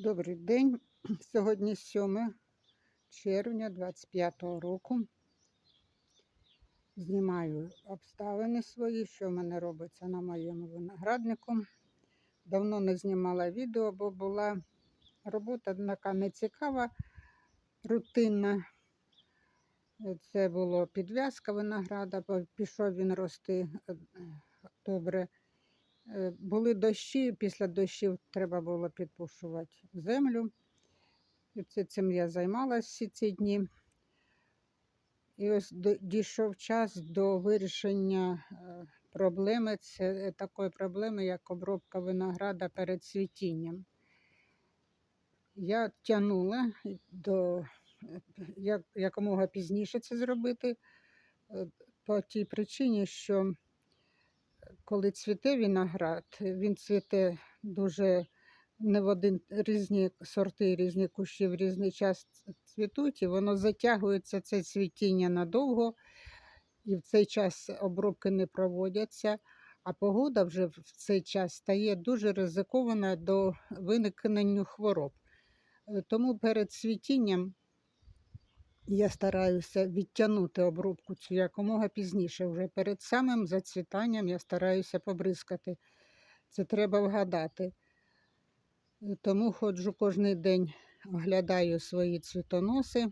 Добрий день. Сьогодні 7 червня 25-го року. Знімаю обставини свої, що в мене робиться на моєму винограднику. Давно не знімала відео, бо була робота така нецікава, рутинна. Це було підв'язка винограда, бо пішов він рости е, добре. Е, Були дощі, після дощів треба було підпушувати землю. І це цим я займалася всі ці дні. І ось дійшов час до вирішення е, проблеми, це е, такої проблеми, як обробка винограда перед цвітінням. Я тягнула до як, якомога пізніше це зробити, по тій причині, що коли цвіте виноград, він цвіте дуже не в один різні сорти, різні кущі в різний час цвітуть, і воно затягується це цвітіння надовго, і в цей час обробки не проводяться. А погода вже в цей час стає дуже ризикована до виникнення хвороб. Е, Тому перед цвітінням я стараюся відтягнути обробку цю якомога пізніше. Вже перед самим зацвітанням я стараюся побризкати. Це треба вгадати. Е, Тому ходжу кожен день, оглядаю свої цвітоноси,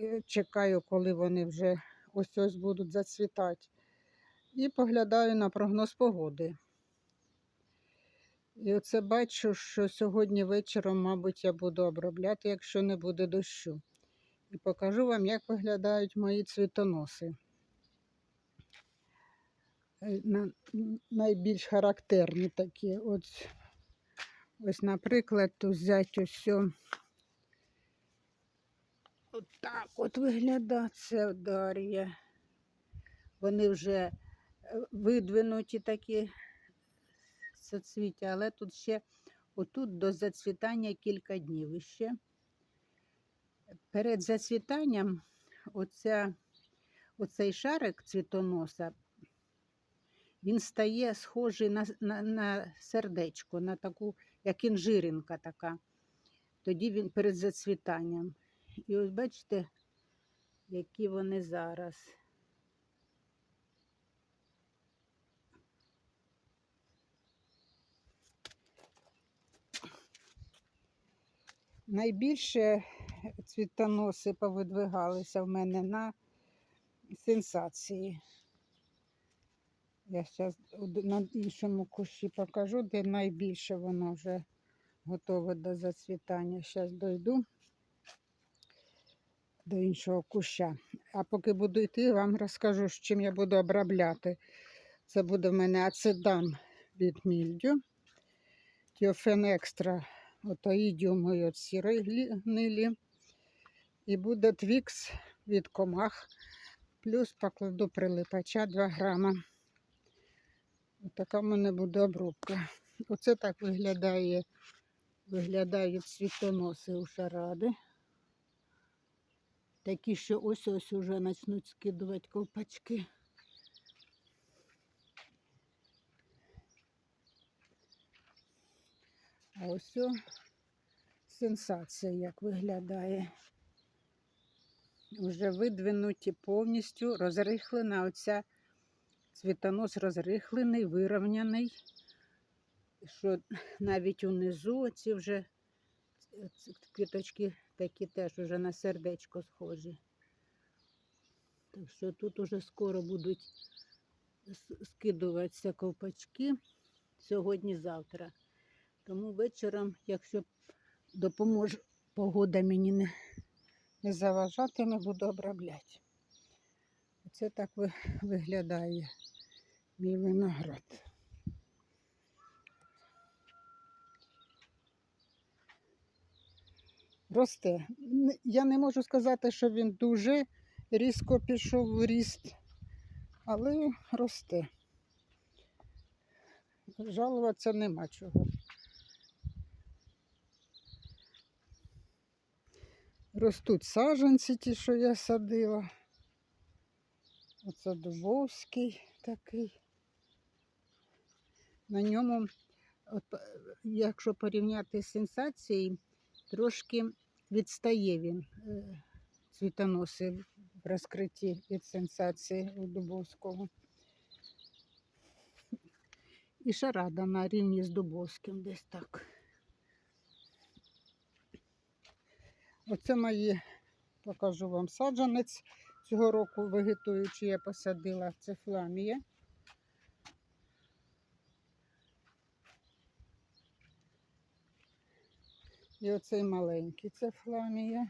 е, чекаю, коли вони вже ось ось будуть зацвітати. І поглядаю на прогноз погоди. І оце бачу, що сьогодні вечором, мабуть, я буду обробляти, якщо не буде дощу. І покажу вам, як виглядають мої цвітоноси. Е, Найбільш характерні такі. Ось, ось наприклад, тут взяти ось. о- Отак от виглядає це Дар'я. Вони вже е, видвинуті такі соцвіття, але тут ще отут до зацвітання кілька днів іще. Перед зацвітанням оця, оцей шарик цвітоноса, він стає схожий на, на, на сердечко, на таку, як інжиринка така. Тоді він перед зацвітанням. І ось бачите, які вони зараз. Найбільше цвітоноси повидвигалися в мене на сенсації. Я зараз на іншому кущі покажу, де найбільше воно вже готове до зацвітання. Зараз дойду до іншого куща. А поки буду йти, вам розкажу, з чим я буду обробляти. Це буде в мене ацедан від мільдю, тіофен екстра, отоїдіум і от сірої гнилі. І буде твікс від комах. Плюс покладу прилипача 2 грама. Така в мене буде обробка. Оце так виглядає, виглядають світоноси у шаради. Такі, що ось ось уже почнуть скидувати ковпачки. Ось о сенсація, як виглядає. Вже видвинуті повністю, розрихлена оця цвітонос розрихлений, вирівняний. Що навіть унизу ці вже квіточки такі теж вже на сердечко схожі. Так що тут уже скоро будуть скидуватися ковпачки сьогодні-завтра. Тому вечором, якщо допоможе погода мені не, не заважатиме, буду обробляти. Оце так ви- виглядає мій виноград. Росте. Я не можу сказати, що він дуже різко пішов в ріст, але росте. Жалуватися нема чого. Ростуть саджанці, ті, що я садила. Оце дубовський такий. На ньому От, е, якщо порівняти з сенсацією, трошки відстає він е, цвітоноси в розкритті від сенсації у Дубовського. І шарада на рівні з Дубовським десь так. Оце мої, покажу вам саджанець. Цього року вегетуючи я посадила це фламія. І оцей маленький це фламія.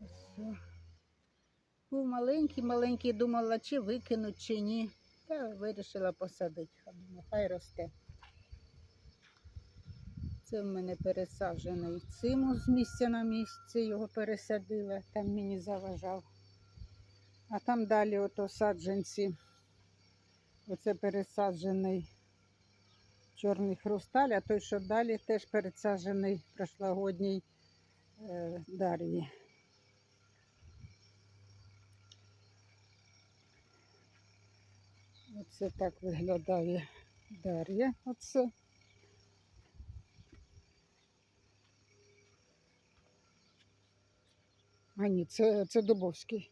Ось. Був маленький, маленький, думала, чи викинуть, чи ні. Та вирішила посадити. Думаю, Хай росте. Це в мене пересаджений цимус з місця на місце, його пересадила, там мені заважав. А там далі ото саджанці. Оце пересаджений чорний хрусталь, а той, що далі, теж пересаджений прошлогодній е, Дар'ї. Оце так виглядає Дар'я. Оце. А ні, це, це Дубовський.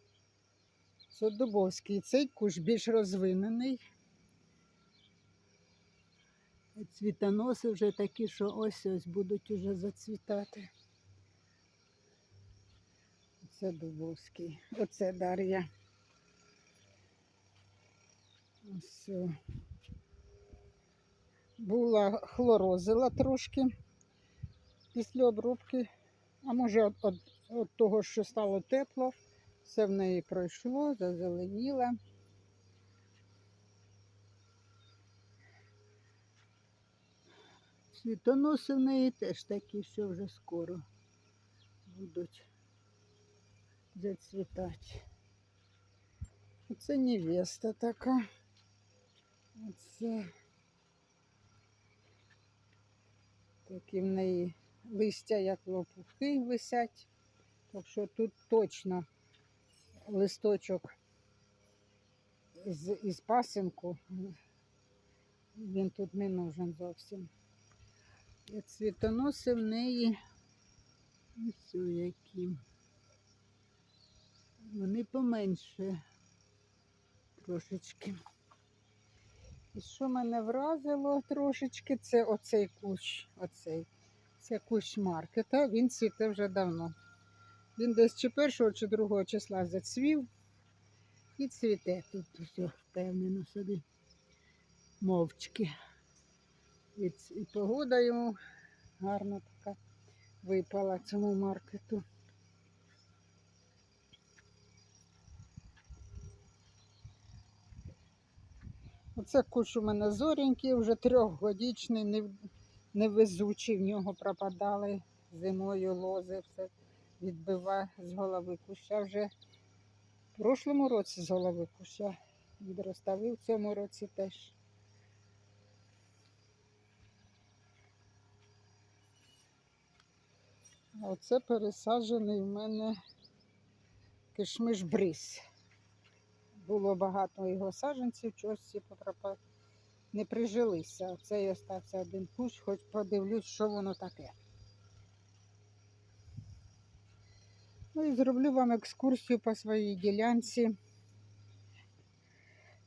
Це Дубовський. Цей кущ більш розвинений. Цвітоноси вже такі, що ось ось будуть уже зацвітати. Це Дубовський. Оце Дар'я. Ось. Була хлорозила трошки після обробки, а може від, від того, що стало тепло, все в неї пройшло, зазеленіло. Світоноси в неї теж такі, що вже скоро будуть зацвітати. Оце невеста така. Оце такі в неї листя, як лопухи висять. Так що тут точно листочок з, із пасинку. Він тут не нужен зовсім. І цвітоноси в неї ось які. Вони поменше трошечки. І що мене вразило трошечки, це оцей кущ. Оцей. Це кущ маркета, він цвіте вже давно. Він десь чи першого, чи другого числа зацвів і цвіте тут все впевнено собі. Мовчки. І, і погода йому гарна така випала цьому маркету. Оце куш у мене зоренький, вже трьохгодічний, невезучий. В нього пропадали зимою лози, все відбива з голови куща. Вже в прошлому році з голови куща відростав і в цьому році теж. Оце пересаджений в мене кишмиш бриз. Було багато його саджанців, чогось всі потрапа- не прижилися. Оце і остався один кущ, хоч подивлюсь, що воно таке. Ну і зроблю вам екскурсію по своїй ділянці.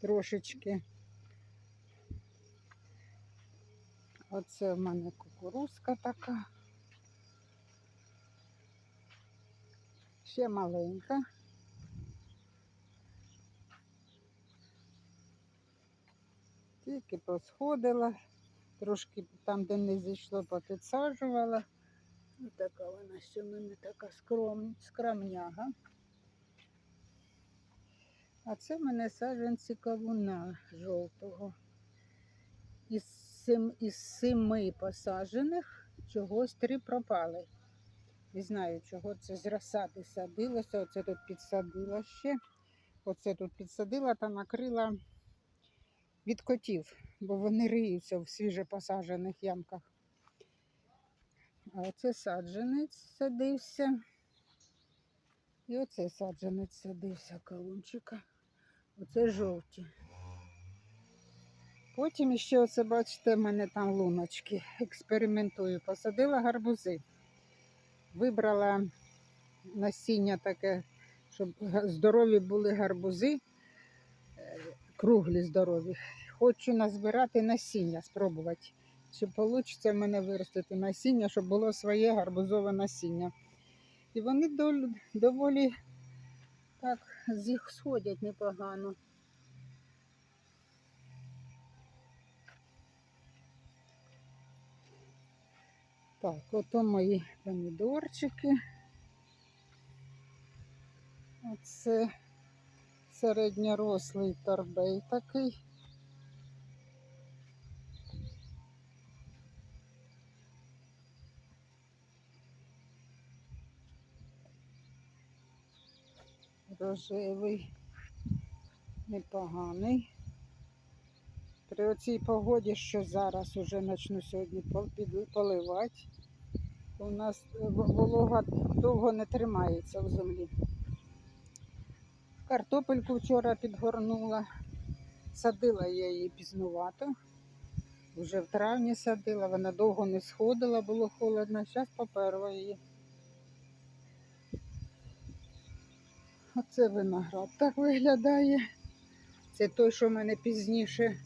Трошечки. Оце в мене кукурузка така. Ще маленька. Тільки посходила, трошки там, де не зійшло, попідсаджувала. Ось така вона мене така скром, скромняга. А це в мене саджанці кавуна жовтого. Із, сем, із семи посаджених чогось три пропали. Не знаю, чого це з розсади садилося. Оце тут підсадила ще. Оце тут підсадила та накрила від котів, бо вони риються в свіжепосаджених ямках. А оце саджанець садився. І оце саджанець садився кавунчика. Оце жовті. Потім ще оце, бачите, в мене там луночки. Експериментую. Посадила гарбузи. Вибрала насіння таке, щоб здорові були гарбузи, е, круглі здорові. Хочу назбирати насіння, спробувати. Чи вийде в мене виростити насіння, щоб було своє гарбузове насіння. І вони доволі так з їх сходять непогано. Так, ото мої помідорчики. Оце середньорослий торбей такий. Рожевий, непоганий. При оцій погоді, що зараз уже почну сьогодні поливати, у нас волога довго не тримається в землі. Картопельку вчора підгорнула, садила я її пізнувато. Вже в травні садила, вона довго не сходила, було холодно, зараз поперла її. Оце виноград так виглядає. Це той, що в мене пізніше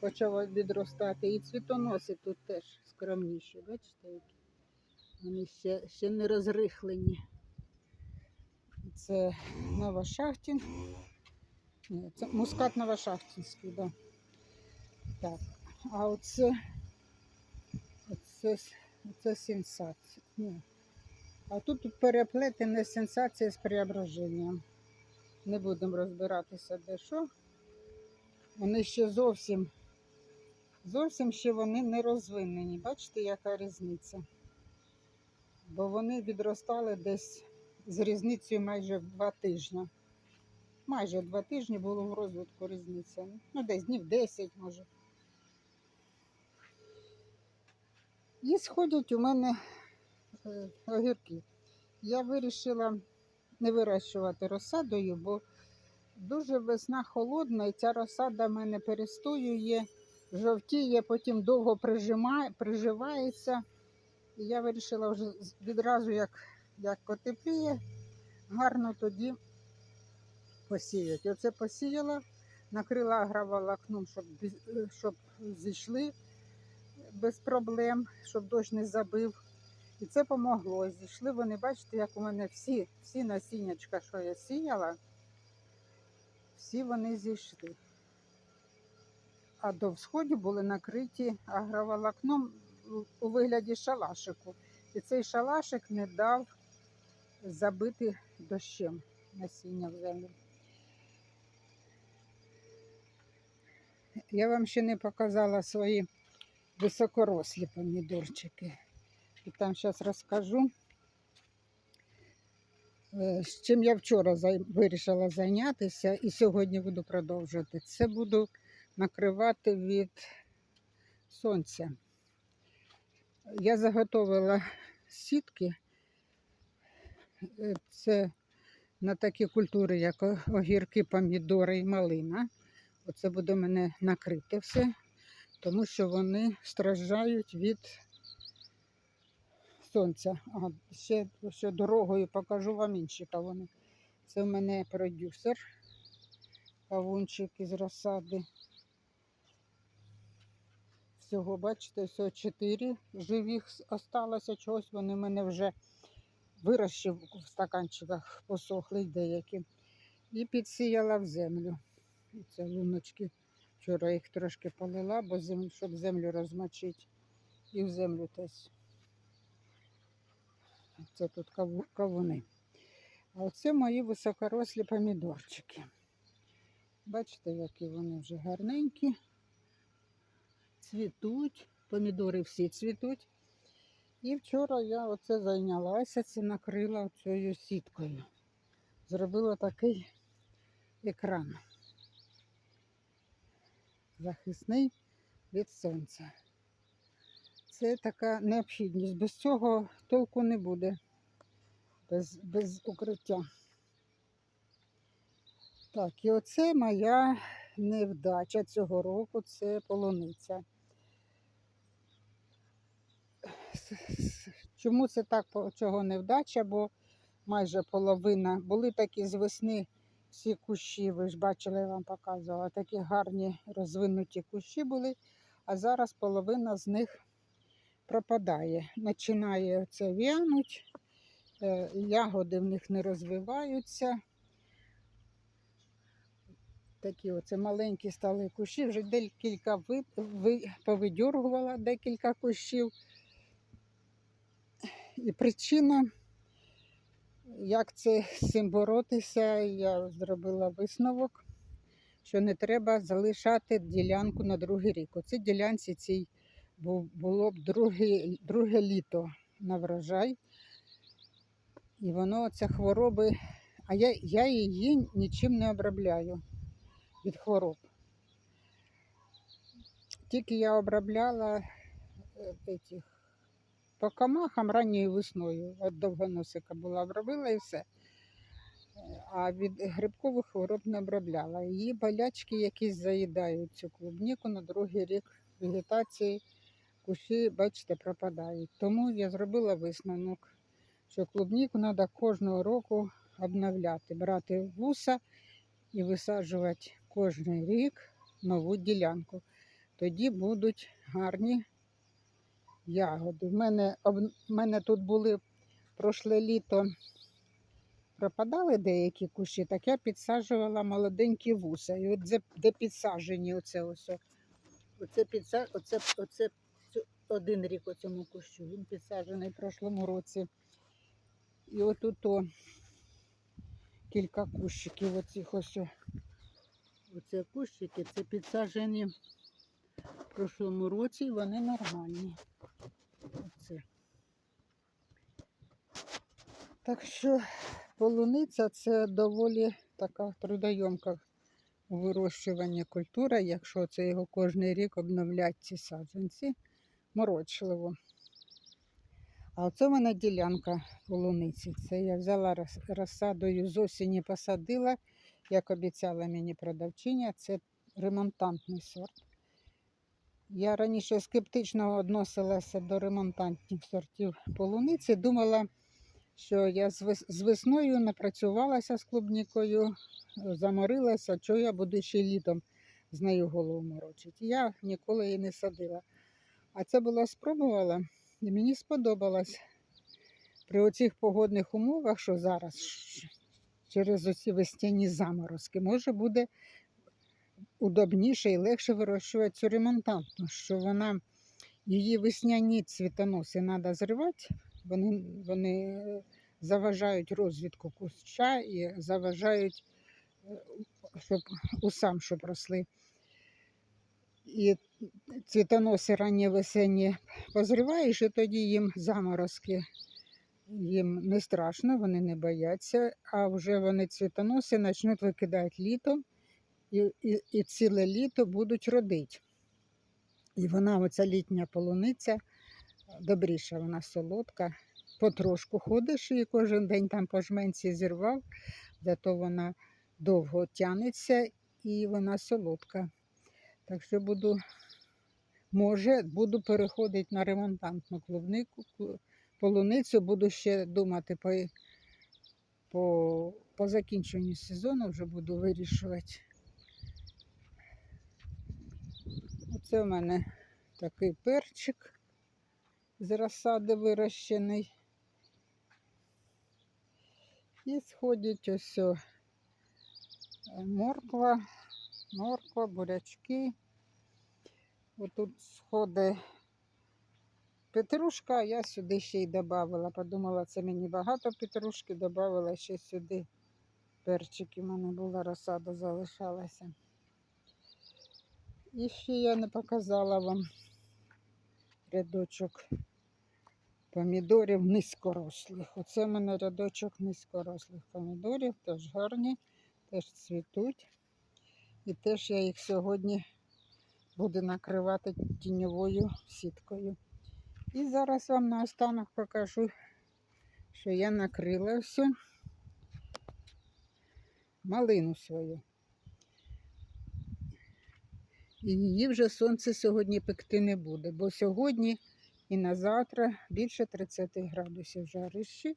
почав відростати. І цвітоноси тут теж скромніші. Бачите, які? Вони ще, ще не розрихлені. Це Новошахтін. Ні, це мускат Новошахтінський, да. так. А оце, оце, оце сенсація. А тут переплетена сенсація з преображенням. Не будемо розбиратися де що. Вони ще зовсім, зовсім ще вони не розвинені. Бачите, яка різниця? Бо вони відростали десь з різницею майже в два тижні. Майже два тижні було в розвитку різниця. Ну, десь днів 10, може. І сходять у мене огірки. Я вирішила не вирощувати розсадою, бо дуже весна холодна, і ця розсада в мене перестоює, жовтіє, потім довго прижимає, приживається. І я вирішила вже відразу, як, як потепліє, гарно тоді посіяти. Оце посіяла, накрила агроволокном, щоб, е, щоб зійшли без проблем, щоб дощ не забив. І це помогло. Зійшли вони, бачите, як у мене всі, всі насіннячка, що я сіяла, всі вони зійшли. А до всходу були накриті агроволокном у вигляді шалашику. І цей шалашик не дав забити дощем насіння в землю. Я вам ще не показала свої високорослі помідорчики. І там зараз розкажу, е, з чим я вчора вирішила зайнятися і сьогодні буду продовжувати. Це буду накривати від сонця. Я заготовила сітки. Е, Це на такі культури, як огірки, помідори і малина. Оце буде мене накрите все, тому що вони страждають від сонця. Ага, ще, ще дорогою покажу вам інші кавуни. Це в мене продюсер. Кавунчик із розсади. Всього, бачите, всього чотири живих осталося. Чогось вони в мене вже вирощив в стаканчиках, посохли деякі. І підсіяла в землю. І Це луночки. Вчора їх трошки полила, бо щоб землю розмочити. І в землю теж. Це тут кавуни. А оце мої високорослі помідорчики. Бачите, які вони вже гарненькі. Цвітуть. Помідори всі цвітуть. І вчора я оце зайнялася, це накрила цією сіткою. Зробила такий екран. Захисний від сонця. Це така необхідність. Без цього толку не буде, без, без укриття. Так, і оце моя невдача цього року це полуниця. Чому це так чого невдача? Бо майже половина були такі з весни всі кущі, ви ж бачили, я вам показувала, такі гарні розвинуті кущі були, а зараз половина з них пропадає. Починає це в'януть, е, ягоди в них не розвиваються. Такі оце маленькі стали кущі, вже декілька ви, ви, повидьоргувала декілька кущів. І причина, як це з цим боротися, я зробила висновок, що не треба залишати ділянку на другий рік. Оцій ділянці цій бу- було б друге, друге літо на врожай. І воно, ця хвороби, а я, я її нічим не обробляю від хвороб. Тільки я обробляла е, этих, по камахам ранньою весною. От довгоносика була обробила і все. А від грибкових хвороб не обробляла. Її болячки якісь заїдають цю клубніку на другий рік вегетації. Кущі, бачите, пропадають. Тому я зробила висновок, що клубніку треба кожного року обновляти, брати вуса і висаджувати кожен рік нову ділянку. Тоді будуть гарні ягоди. В мене, мене тут були прошле літо пропадали деякі кущі, так я підсаджувала молоденькі вуса. І от де, де підсаджені оце ось. Оце, підса... оце, оце один рік оцьому кущу. Він підсаджений в прошлому році. І отут о, кілька кущиків оцих ось. Оце кущики, це підсаджені в прошлому році, і вони нормальні. Оце. Так що полуниця це доволі така трудойомка у вирощуванні культура, якщо це його кожен рік обновлять ці саджанці, морочливо. А оце в мене ділянка полуниці. Це я взяла розсадою з осені посадила, як обіцяла мені продавчиня, це ремонтантний сорт. Я раніше скептично відносилася до ремонтантних сортів полуниці. Думала, що я з вес- з весною напрацювалася з клубнікою, заморилася, що я буду ще літом з нею голову морочити. Я ніколи її не садила. А це була спробувала, і мені сподобалось. При оцих погодних умовах, що зараз через оці весняні заморозки, може буде удобніше і легше вирощувати цю ремонтантну, що вона її весняні цвітоноси треба зривати, вони, вони заважають розвитку куща і заважають, е, щоб усам, щоб росли. І цвітоноси ранні весенні позриваєш, і тоді їм заморозки. Їм не страшно, вони не бояться, а вже вони цвітоноси почнуть викидати літом і, і, і ціле літо будуть родити. І вона, оця літня полуниця, добріша, вона солодка. Потрошку ходиш і кожен день там по жменці зірвав, зато вона довго тянеться і вона солодка. Так що буду, може, буду переходити на ремонтантну клубнику, полуницю, буду ще думати по, по, по закінченню сезону, вже буду вирішувати. Оце в мене такий перчик з розсади вирощений. І сходять ось морква, морква, бурячки. Отут сходить петрушка, я сюди ще й додавала. Подумала, це мені багато петрушки, додавала ще сюди перчики. У мене була розсада, залишалася. І ще я не показала вам рядочок помідорів низькорослих. Оце в мене рядочок низькорослих помідорів, теж гарні, теж цвітуть. І теж я їх сьогодні буду накривати тіньовою сіткою. І зараз вам наостанок покажу, що я накрила все малину свою. І її вже сонце сьогодні пекти не буде, бо сьогодні і на завтра більше 30 градусів жарищі.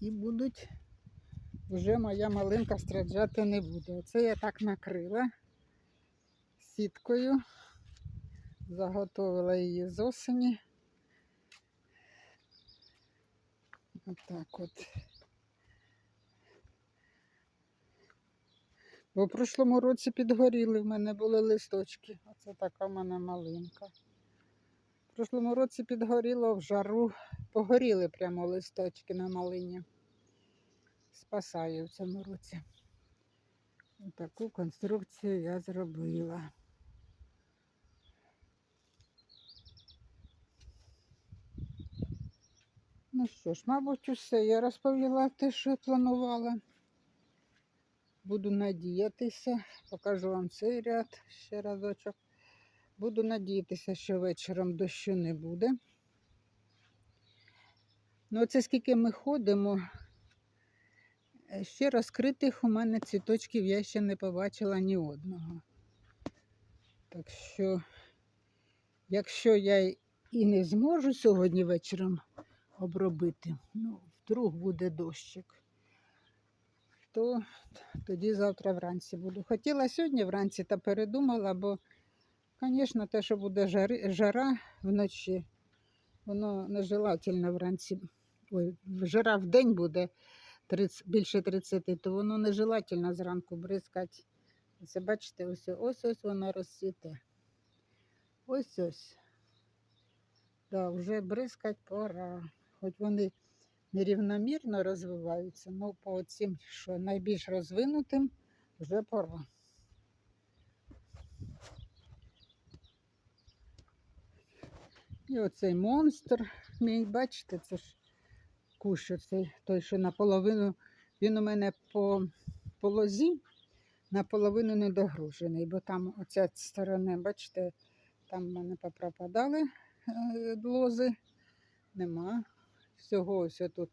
І будуть вже моя малинка страждати не буде. Оце я так накрила сіткою, заготовила її з осені. Отак от. Бо в прошлому році підгоріли, в мене були листочки. Оце така в мене малинка. В прошлому році підгоріло в жару, погоріли прямо листочки на малині. Спасаю в цьому році. Таку конструкцію я зробила. Ну що ж, мабуть, усе. Я розповіла те, що планувала. Буду надіятися, покажу вам цей ряд ще разочок. Буду надіятися, що вечором дощу не буде. Ну, оце скільки ми ходимо, е, ще розкритих у мене цвіточків я ще не побачила ні одного. Так що, якщо я і не зможу сьогодні вечором обробити, ну, вдруг буде дощик, то тоді завтра вранці буду. Хотіла сьогодні вранці та передумала, бо, звісно, те, що буде жари, жара вночі, воно нежелательно вранці. Ой, жара в день буде 30, більше 30, то воно нежелательно зранку бризкати. Це бачите, ось ось ось воно розцвіте. Ось ось. Да, вже бризкать пора. Хоч вони нерівномірно розвиваються, але по цим, що найбільш розвинутим, вже пора. І оцей монстр, мій, бачите, це ж кущ оцей, той, що наполовину, він у мене по, по лозі наполовину недогружений, бо там оця сторона, бачите, там в мене попропадали е, лози, нема. Всього ось тут,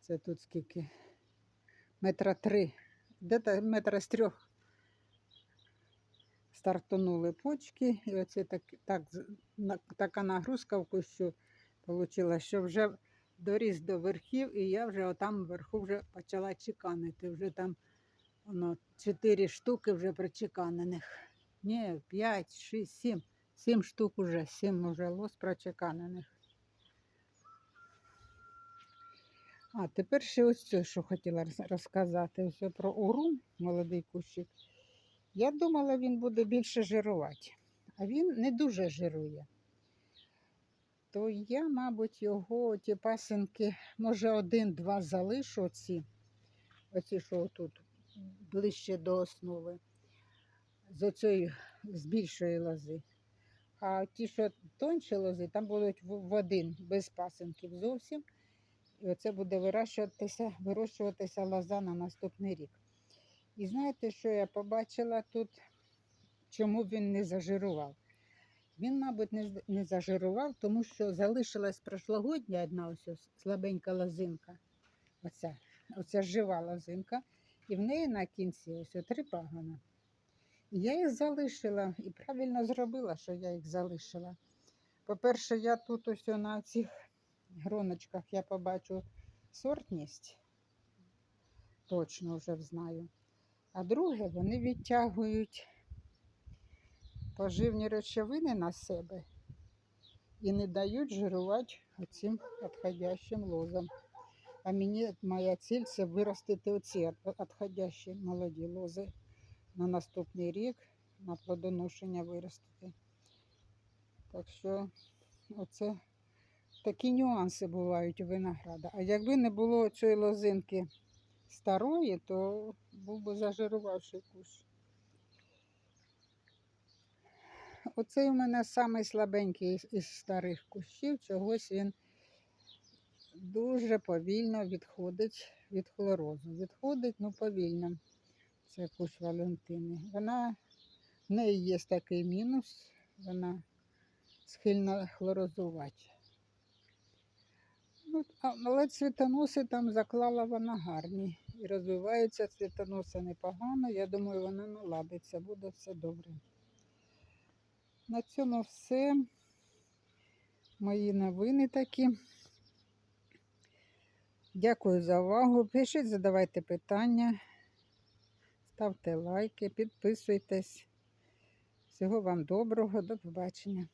це тут скільки? Метра три, де-то метра з трьох стартанули почки, і оце так, так, така нагрузка в кущу вийшла, що вже доріс до верхів, і я вже отам вверху вже почала чеканити. Вже там воно, чотири штуки вже прочеканених. Ні, п'ять, шість, сім. Сім штук уже, сім уже лос прочеканених. А тепер ще ось це, що хотіла розказати. Ось про урум, молодий кущик. Я думала, він буде більше жирувати, а він не дуже жирує. То я, мабуть, його ті пасинки, може, один-два залишу оці, оці, що тут ближче до основи, з оцієї, з більшої лози. А ті, що тонші лози, там будуть в один, без пасинків зовсім. І оце буде вирощуватися, вирощуватися лоза на наступний рік. І знаєте, що я побачила тут, чому він не зажирував? Він, мабуть, не, не зажирував, тому що залишилась прошлогодня одна ось слабенька лозинка. Оця, оця жива лозинка. І в неї на кінці ось три пагона. І я їх залишила і правильно зробила, що я їх залишила. По-перше, я тут ось на цих гроночках я побачу сортність, точно вже знаю. А друге, вони відтягують поживні речовини на себе і не дають жирувати оцим відходящим лозам. А мені моя ціль це виростити оці відходящі молоді лози на наступний рік на плодоношення виростити. Так що оце такі нюанси бувають у винограда. А якби не було цієї лозинки старої, то був би зажирувавший кущ. Оцей у мене самий слабенький із- із старих кущів, чогось він дуже повільно відходить від хлорозу. Відходить, ну повільно. Це кущ Валентини. Вона, в неї є такий мінус, вона схильна хлорозувати. Ну, але цвітоноси там заклала вона гарні. І розвиваються цвітоноси непогано. Я думаю, вона наладиться, буде все добре. На цьому все. Мої новини такі. Дякую за увагу. Пишіть, задавайте питання, ставте лайки, підписуйтесь. Всього вам доброго, до побачення.